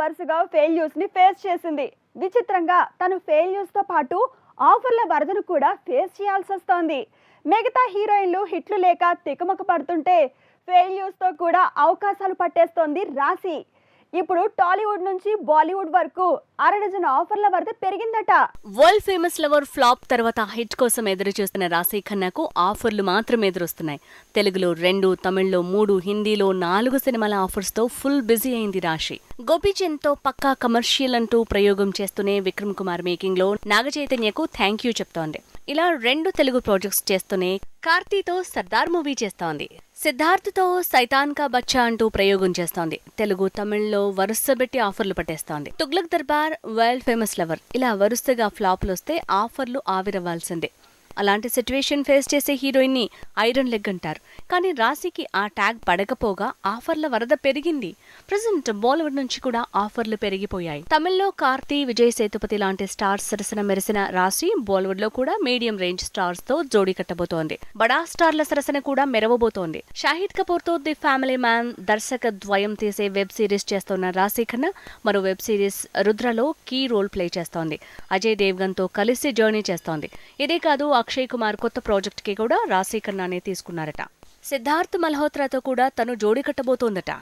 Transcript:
వరుసగా ఫెయిల్యూర్స్ని ఫేస్ చేసింది. విచిత్రంగా తను ఫెయిల్యూర్స్తో పాటు ఆఫర్ల వరదను కూడా ఫేస్ చేయాల్సి వస్తోంది. మిగతా హీరోయిన్లు హిట్లు లేక తికమక పడుతుంటే ఫెయిల్యూర్స్తో కూడా అవకాశాలు పట్టేస్తోంది రాశి. ఇప్పుడు టాలీవుడ్ నుంచి బాలీవుడ్ వరకు అర డజన్ ఆఫర్ల వరద పెరిగిందట. వరల్డ్ ఫేమస్ లవర్ ఫ్లాప్ తర్వాత హిట్ కోసం ఎదురు చూస్తున్న రాశి ఖన్నాకు ఆఫర్లు మాత్రం ఎదురొస్తున్నాయి. తెలుగులో రెండు తమిళ్ళో మూడు హిందీలో నాలుగు సినిమాల ఆఫర్స్తో ఫుల్ బిజీ అయింది రాశి. గోపీచంద్తో పక్కా కమర్షియల్ అంటూ ప్రయోగం చేస్తూనే విక్రమ్ కుమార్ మేకింగ్లో థ్యాంక్ యూ చెప్తోంది. ఇలా రెండు తెలుగు ప్రాజెక్ట్స్ చేస్తూనే కార్తీతో సర్దార్ మూవీ చేస్తోంది. సిద్ధార్థ్తో సైతాన్ కా బచ్చా అంటూ ప్రయోగం చేస్తోంది. తెలుగు తమిళ్ళో వరుసబెట్టి ఆఫర్లు పట్టేస్తోంది. Tughlaq Darbar world famous lover. ఇలా వరుసగా ఫ్లాప్లు వస్తే ఆఫర్లు ఆవిరవ్వాల్సిందే. అలాంటి సిచ్యువేషన్ ఫేస్ చేసే హీరోయిన్ని ఐరన్ లెగ్ అంటారు. కానీ రాశికి ఆ ట్యాగ్ పడకపోగా ఆఫర్ల వరద పెరిగింది. ప్రజెంట్ బాలీవుడ్ నుంచి కూడా ఆఫర్లు పెరిగిపోయాయి. తమిళ్ళో కార్తీ విజయ్ సేతుపతి లాంటి స్టార్స్ సరసన మెరిసిన రాశి బాలీవుడ్లో కూడా మీడియం రేంజ్ స్టార్స్తో జోడీ కట్టబోతోంది. బడా స్టార్ల సరసన కూడా మెరవబోతోంది. షాహిద్ కపూర్తో ది ఫ్యామిలీ మ్యాన్ దర్శక ద్వయం తీసే వెబ్ సిరీస్ చేస్తున్న రాశి ఖన్నా మరో వెబ్ సిరీస్ రుద్రలో కీ రోల్ ప్లే చేస్తోంది. అజయ్ దేవ్గన్తో కలిసి జర్నీ చేస్తోంది. ఇదే కాదు అక్షయ్ కుమార్ కొత్త ప్రాజెక్ట్కి కూడా రాశి తీసుకున్నారట. సిద్ధార్థ్ మల్హోత్రాతో కూడా తను జోడి కట్టబోతోందట.